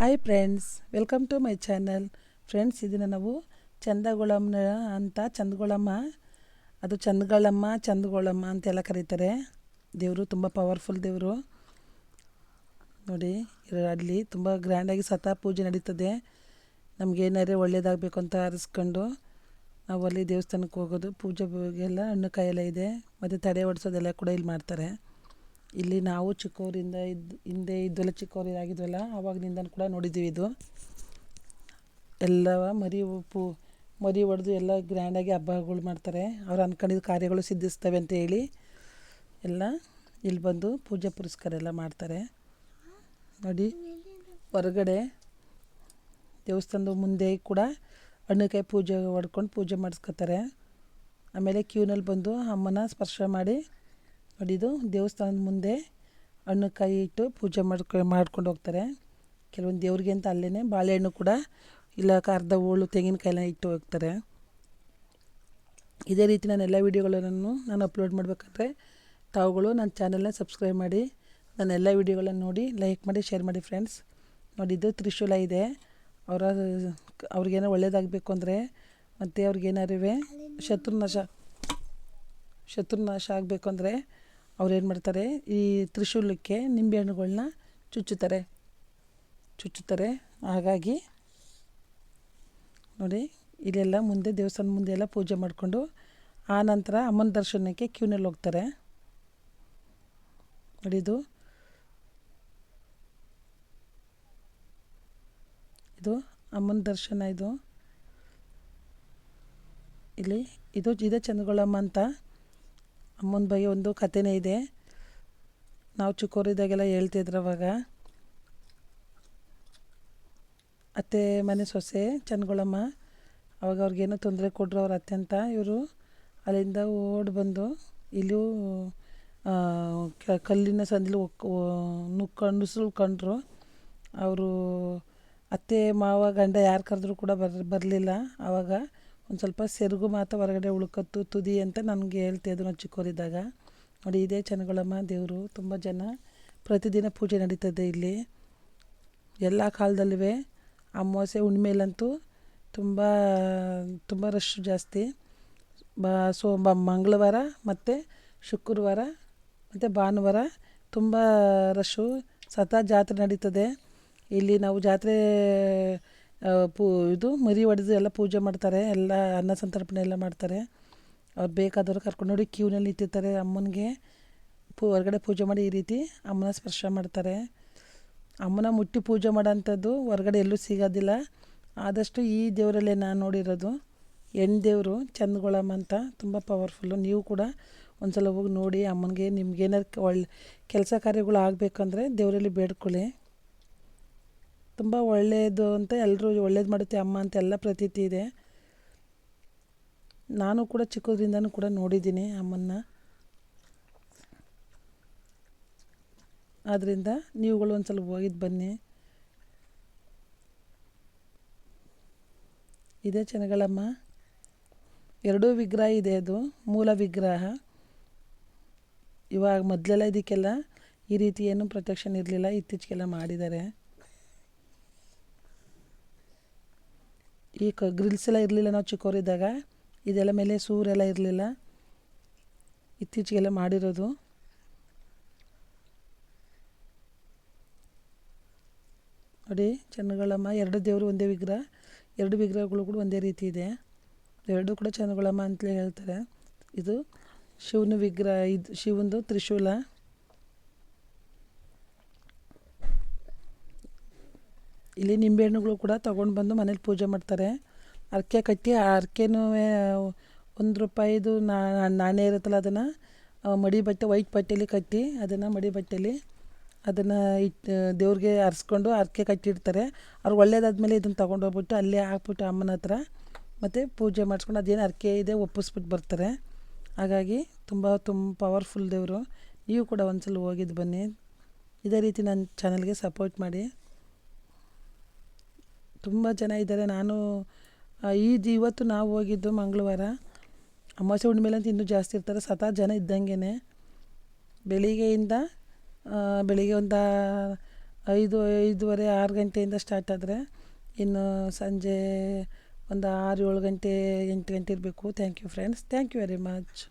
Hi friends welcome to my channel friends ಇದನ್ನು ನಾವು ಚಂದಗೊಳಮ್ಮ ಅಂತ ಚಂದಗೊಳಮ್ಮ, ಅದು ಚಂದಗಳಮ್ಮ, ಚಂದಗೊಳಮ್ಮ ಅಂತೆಲ್ಲ ಕರೀತಾರೆ. ದೇವರು ತುಂಬ ಪವರ್ಫುಲ್ ದೇವರು. ನೋಡಿ, ಅಲ್ಲಿ ತುಂಬ ಗ್ರ್ಯಾಂಡಾಗಿ ಸತಾ ಪೂಜೆ ನಡೀತದೆ. ನಮಗೇನಾದ್ರೆ ಒಳ್ಳೇದಾಗಬೇಕು ಅಂತ ಆರಿಸ್ಕೊಂಡು ನಾವು ಅಲ್ಲಿ ದೇವಸ್ಥಾನಕ್ಕೆ ಹೋಗೋದು, ಪೂಜೆ ಎಲ್ಲ ಹಣ್ಣು ಕಾಯೆಲ್ಲ ಇದೆ. ಮತ್ತು ತಡೆ ಓಡಿಸೋದೆಲ್ಲ ಕೂಡ ಇಲ್ಲಿ ಮಾಡ್ತಾರೆ. ಇಲ್ಲಿ ನಾವು ಚಿಕ್ಕವರಿಂದ ಇದ್ದು ಹಿಂದೆ ಇದ್ದೆಲ್ಲ ಚಿಕ್ಕವರಾಗಿದ್ವಲ್ಲ ಆವಾಗಿನಿಂದ ಕೂಡ ನೋಡಿದ್ದೀವಿ ಇದು. ಎಲ್ಲ ಮರಿ ಪೂ ಮರಿ ಹೊಡೆದು ಎಲ್ಲ ಗ್ರ್ಯಾಂಡಾಗಿ ಹಬ್ಬಗಳು ಮಾಡ್ತಾರೆ. ಅವ್ರು ಅಂದ್ಕೊಂಡಿದ್ದ ಕಾರ್ಯಗಳು ಸಿದ್ಧಿಸ್ತವೆ ಅಂತ ಹೇಳಿ ಎಲ್ಲ ಇಲ್ಲಿ ಬಂದು ಪೂಜೆ ಪುರಸ್ಕಾರ ಎಲ್ಲ ಮಾಡ್ತಾರೆ. ನೋಡಿ, ಹೊರಗಡೆ ದೇವಸ್ಥಾನದ ಮುಂದೆ ಕೂಡ ಹಣ್ಣುಕಾಯಿ ಪೂಜೆ ಹೊಡ್ಕೊಂಡು ಪೂಜೆ ಮಾಡಿಸ್ಕೊತಾರೆ. ಆಮೇಲೆ ಕ್ಯೂನಲ್ಲಿ ಬಂದು ಅಮ್ಮನ ಸ್ಪರ್ಶ ಮಾಡಿ ನೋಡಿದು ದೇವಸ್ಥಾನದ ಮುಂದೆ ಹಣ್ಣುಕಾಯಿ ಇಟ್ಟು ಪೂಜೆ ಮಾಡ್ಕೊ, ಮಾಡ್ಕೊಂಡು ಹೋಗ್ತಾರೆ. ಕೆಲವೊಂದು ದೇವ್ರಿಗೆ ಅಂತ ಅಲ್ಲೇ ಬಾಳೆಹಣ್ಣು ಕೂಡ ಇಲ್ಲ ಅರ್ಧ ಹೋಳು ತೆಂಗಿನಕಾಯಿನ ಇಟ್ಟು ಹೋಗ್ತಾರೆ. ಇದೇ ರೀತಿ ನಾನು ಎಲ್ಲ ವೀಡಿಯೋಗಳನ್ನು ನಾನು ಅಪ್ಲೋಡ್ ಮಾಡಬೇಕಾದ್ರೆ ತಾವುಗಳು ನನ್ನ ಚಾನಲ್ನ ಸಬ್ಸ್ಕ್ರೈಬ್ ಮಾಡಿ, ನನ್ನ ಎಲ್ಲ ವೀಡಿಯೋಗಳನ್ನು ನೋಡಿ, ಲೈಕ್ ಮಾಡಿ, ಶೇರ್ ಮಾಡಿ ಫ್ರೆಂಡ್ಸ್. ನೋಡಿದ್ದು ತ್ರಿಶೂಲ ಇದೆ. ಅವರ ಅವ್ರಿಗೇನೋ ಒಳ್ಳೇದಾಗಬೇಕು ಅಂದರೆ ಮತ್ತು ಅವ್ರಿಗೇನಾರಿವೆ ಶತ್ರುನಾಶ ಶತ್ರುನಾಶ ಆಗಬೇಕು ಅಂದರೆ ಅವ್ರೇನು ಮಾಡ್ತಾರೆ ಈ ತ್ರಿಶೂಲಕ್ಕೆ ನಿಂಬೆಹಣ್ಣುಗಳ್ನ ಚುಚ್ಚುತ್ತಾರೆ. ಚುಚ್ಚುತ್ತಾರೆ. ಹಾಗಾಗಿ ನೋಡಿ, ಇಲ್ಲೆಲ್ಲ ಮುಂದೆ ದೇವಸ್ಥಾನ ಮುಂದೆ ಎಲ್ಲ ಪೂಜೆ ಮಾಡಿಕೊಂಡು, ಆ ನಂತರ ಅಮ್ಮನ ದರ್ಶನಕ್ಕೆ ಕ್ಯೂನಲ್ಲಿ ಹೋಗ್ತಾರೆ. ಇದು. ಇದು ಅಮ್ಮನ ದರ್ಶನ ಇದು. ಇಲ್ಲಿ, ಇದು, ಇದೆ ಚಂದ್ರಗೊಳಮ್ಮ ಅಂತ ಅಮ್ಮನ ಬಗ್ಗೆ ಒಂದು ಕಥೆನೇ ಇದೆ. ನಾವು ಚಿಕ್ಕವರಿದ್ದಾಗೆಲ್ಲ ಹೇಳ್ತಿದ್ರು ಅವಾಗ. ಅತ್ತೆ, ಮನೆ ಸೊಸೆ, ಚನ್ನಗೊಳಮ್ಮ, ಅವಾಗ ಅವ್ರಿಗೇನೋ ತೊಂದರೆ ಕೊಟ್ಟರು ಅವ್ರ ಅತ್ತೆ ಅಂತ ಇವರು ಅಲ್ಲಿಂದ ಓಡಿ ಬಂದು ಇಲ್ಲೂ ಕಲ್ಲಿನ ಸಂದಿಲು ನುಕ್ಕೊಂಡು ನುಸುಳ್ಕೊಂಡ್ರು ಅವರು ಅತ್ತೆ, ಮಾವ, ಗಂಡ ಯಾರು ಕರೆದ್ರೂ ಕೂಡ ಬರ್, ಬರಲಿಲ್ಲ ಆವಾಗ ಒಂದು ಸ್ವಲ್ಪ ಸೆರಗು ಮಾತ್ರ ಹೊರಗಡೆ ಉಳ್ಕತ್ತು, ತುದಿ ಅಂತ ನನಗೆ ಹೇಳ್ತಿದ್ರು ನಾವು ಚಿಕ್ಕವರಿದ್ದಾಗ ನೋಡಿ, ಇದೇ ಚೆನ್ನಗಳಮ್ಮ ದೇವರು, ತುಂಬ ಜನ. ಪ್ರತಿದಿನ ಪೂಜೆ ನಡೀತದೆ ಇಲ್ಲಿ. ಎಲ್ಲ ಕಾಲದಲ್ಲಿವೆ. ಅಮಾವಾಸ್ಯೆ ಹುಣ್ಮೇಲಂತೂ ತುಂಬ ತುಂಬ ರಶ್ ಜಾಸ್ತಿ. ಬ ಸೋ ಮಂಗಳವಾರ ಮತ್ತು ಶುಕ್ರವಾರ ಮತ್ತು ಭಾನುವಾರ ತುಂಬ ರಶ್ಶು ಸತಾ ಜಾತ್ರೆ ನಡೀತದೆ. ಇಲ್ಲಿ ನಾವು ಜಾತ್ರೆ ಪೂ, ಇದು ಮರಿ ಹೊಡೆದು ಎಲ್ಲ ಪೂಜೆ ಮಾಡ್ತಾರೆ, ಎಲ್ಲ ಅನ್ನ ಸಂತರ್ಪಣೆ ಎಲ್ಲ ಮಾಡ್ತಾರೆ. ಅವ್ರು ಬೇಕಾದವ್ರು ಕರ್ಕೊಂಡು ನೋಡಿ ಕ್ಯೂನಲ್ಲಿ ನಿಂತಿರ್ತಾರೆ ಅಮ್ಮನಿಗೆ. ಪೂ, ಹೊರಗಡೆ ಪೂಜೆ ಮಾಡಿ ಈ ರೀತಿ ಅಮ್ಮನ ಸ್ಪರ್ಶ ಮಾಡ್ತಾರೆ. ಅಮ್ಮನ ಮುಟ್ಟಿ ಪೂಜೆ ಮಾಡೋಂಥದ್ದು ಹೊರಗಡೆ ಎಲ್ಲೂ ಸಿಗೋದಿಲ್ಲ. ಆದಷ್ಟು ಈ ದೇವರಲ್ಲೇ ನಾನು ನೋಡಿರೋದು. ಹೆಣ್ಣು ದೇವರು ಚಂದಗೊಳಮ್ಮ ಅಂತ ತುಂಬ ಪವರ್ಫುಲ್ಲು. ನೀವು ಕೂಡ ಒಂದು ಸಲ ಹೋಗಿ ನೋಡಿ ಅಮ್ಮನಿಗೆ, ನಿಮ್ಗೇನಾದ್ರು ಒಳ್ಳೆ ಕೆಲಸ ಕಾರ್ಯಗಳು ಆಗಬೇಕಂದ್ರೆ ದೇವರಲ್ಲಿ ಬೇಡ್ಕೊಳ್ಳಿ. ತುಂಬ ಒಳ್ಳೆಯದು ಅಂತ ಎಲ್ಲರೂ ಒಳ್ಳೇದು ಮಾಡುತ್ತೆ ಅಮ್ಮ ಅಂತ ಎಲ್ಲ ಪ್ರತೀತಿ ಇದೆ. ನಾನು ಕೂಡ ಚಿಕ್ಕದ್ರಿಂದನೂ ಕೂಡ ನೋಡಿದ್ದೀನಿ ಅಮ್ಮನ್ನ. ಆದ್ದರಿಂದ ನೀವುಗಳು ಒಂದು ಸಲ ಹೋಗಿದ್ದು ಬನ್ನಿ. ಇದೆ ಚೆನ್ನಗಳಮ್ಮ ಎರಡೂ ವಿಗ್ರಹ ಇದೆ ಅದು, ಮೂಲ ವಿಗ್ರಹ. ಇವಾಗ ಮೊದಲೆಲ್ಲ ಇದಕ್ಕೆಲ್ಲ ಈ ರೀತಿ ಏನು ಪ್ರೊಟೆಕ್ಷನ್ ಇರಲಿಲ್ಲ, ಇತ್ತೀಚೆಗೆಲ್ಲ ಮಾಡಿದ್ದಾರೆ. ಈ ಕ ಗ್ರಿಲ್ಸ್ ಎಲ್ಲ ಇರಲಿಲ್ಲ ನಾವು ಚಿಕ್ಕವರಿದ್ದಾಗ ಇದೆಲ್ಲ ಮೇಲೆ ಸೂರೆಲ್ಲ ಇರಲಿಲ್ಲ. ಇತ್ತೀಚೆಗೆಲ್ಲ ಮಾಡಿರೋದು. ನೋಡಿ ಚೆನ್ನಗಳಮ್ಮ ಎರಡು ದೇವರು ಒಂದೇ ವಿಗ್ರಹ. ಎರಡು ವಿಗ್ರಹಗಳು ಕೂಡ ಒಂದೇ ರೀತಿ ಇದೆ. ಎರಡು ಕೂಡ ಚೆನ್ನಗಳಮ್ಮ ಅಂತಲೇ ಹೇಳ್ತಾರೆ. ಇದು ಶಿವನ ವಿಗ್ರಹ, ಇದು ಶಿವಂದು ತ್ರಿಶೂಲ. ಇಲ್ಲಿ ನಿಂಬೆಹಣ್ಣುಗಳು ಕೂಡ ತೊಗೊಂಡು ಬಂದು ಮನೇಲಿ ಪೂಜೆ ಮಾಡ್ತಾರೆ. ಅರ್ಕೆ ಕಟ್ಟಿ, ಆ ಅರ್ಕೆನೂ ಒಂದು ರೂಪಾಯಿದು ನಾಣ್ಯ ಇರುತ್ತಲ್ಲ ಅದನ್ನು ಮಡಿ ಬಟ್ಟೆ, ವೈಟ್ ಬಟ್ಟೆಲಿ ಕಟ್ಟಿ ಅದನ್ನು ಮಡಿ ಬಟ್ಟೆಲಿ ಅದನ್ನು ಇಟ್ಟು ದೇವ್ರಿಗೆ ಅರ್ಸ್ಕೊಂಡು ಅರ್ಕೆ ಕಟ್ಟಿಡ್ತಾರೆ. ಅವ್ರು ಒಳ್ಳೇದಾದ್ಮೇಲೆ ಇದನ್ನು ತೊಗೊಂಡೋಗ್ಬಿಟ್ಟು ಅಲ್ಲೇ ಹಾಕ್ಬಿಟ್ಟು ಅಮ್ಮನ ಹತ್ರ ಮತ್ತು ಪೂಜೆ ಮಾಡಿಸ್ಕೊಂಡು ಅದೇನು ಅರ್ಕೆ ಇದೆ ಒಪ್ಪಿಸ್ಬಿಟ್ಟು ಬರ್ತಾರೆ. ಹಾಗಾಗಿ ತುಂಬ ತುಂಬ ಪವರ್ಫುಲ್ ದೇವರು. ನೀವು ಕೂಡ ಒಂದ್ಸಲ ಹೋಗಿದ್ದು ಬನ್ನಿ. ಇದೇ ರೀತಿ ನನ್ನ ಚಾನಲ್ಗೆ ಸಪೋರ್ಟ್ ಮಾಡಿ. ತುಂಬ ಜನ ಇದ್ದಾರೆ. ನಾನು ಈದ್ ಇವತ್ತು ನಾವು ಹೋಗಿದ್ದು ಮಂಗಳವಾರ. ಅಮಾವಾಸ್ಯೆ ಮೇಲೆ ಅಂತ ಇನ್ನೂ ಜಾಸ್ತಿ ಇರ್ತಾರೆ. ಸದಾ ಜನ ಇದ್ದಂಗೆ ಬೆಳಿಗ್ಗೆಯಿಂದ ಬೆಳಿಗ್ಗೆ ಒಂದು ಐದು, ಐದೂವರೆ, ಆರು ಗಂಟೆಯಿಂದ ಸ್ಟಾರ್ಟ್ ಆದರೆ, ಇನ್ನು ಸಂಜೆ ಒಂದು ಆರು ಏಳು ಗಂಟೆ, ಎಂಟು ಗಂಟೆ ಇರಬೇಕು. Thank you friends thank you very much